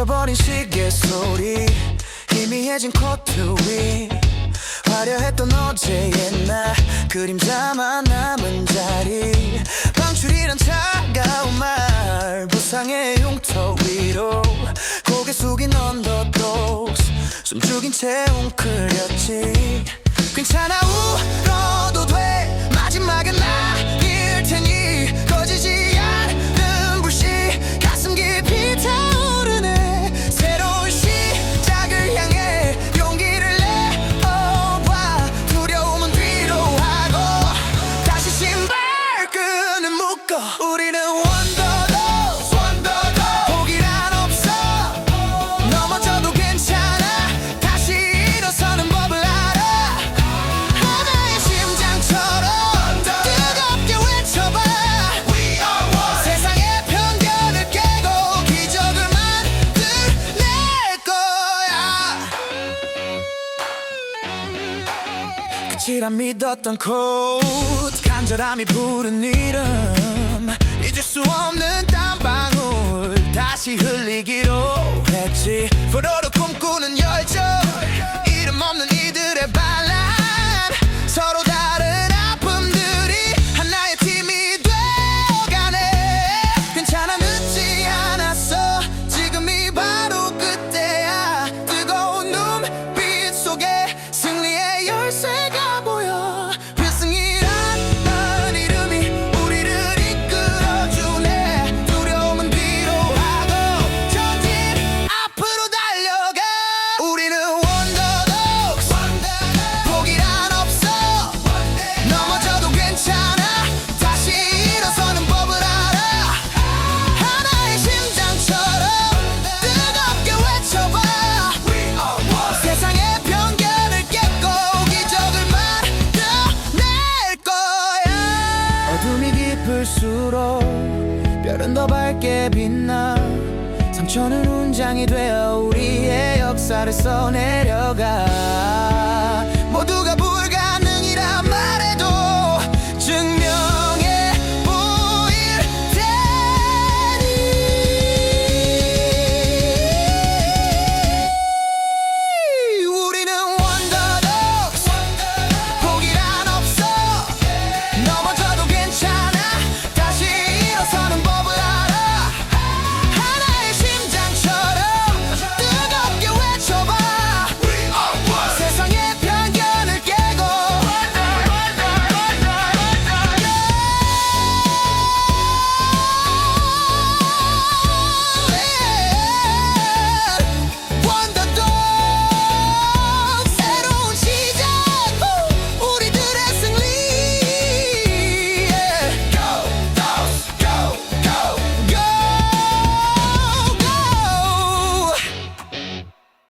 멈춰버린 시계 소리 희미해진 코트위. 화려했던 어제의 나 그림자만 남은 자리. 방출이란 차가운 말 부상의 용터 위로. 고개 숙인 언더독 숨죽인 채 웅크렸지. 괜찮아 울어도 돼. 빛이라 믿었던 곳 간절함이 부른 이름 잊을 수 없는 땀방울 다시 흘리기로 했지 불어로 꿈꾸는 열정 더 밝게 빛나. 상처는 운장이 되어 우리의 역사를 써내려가.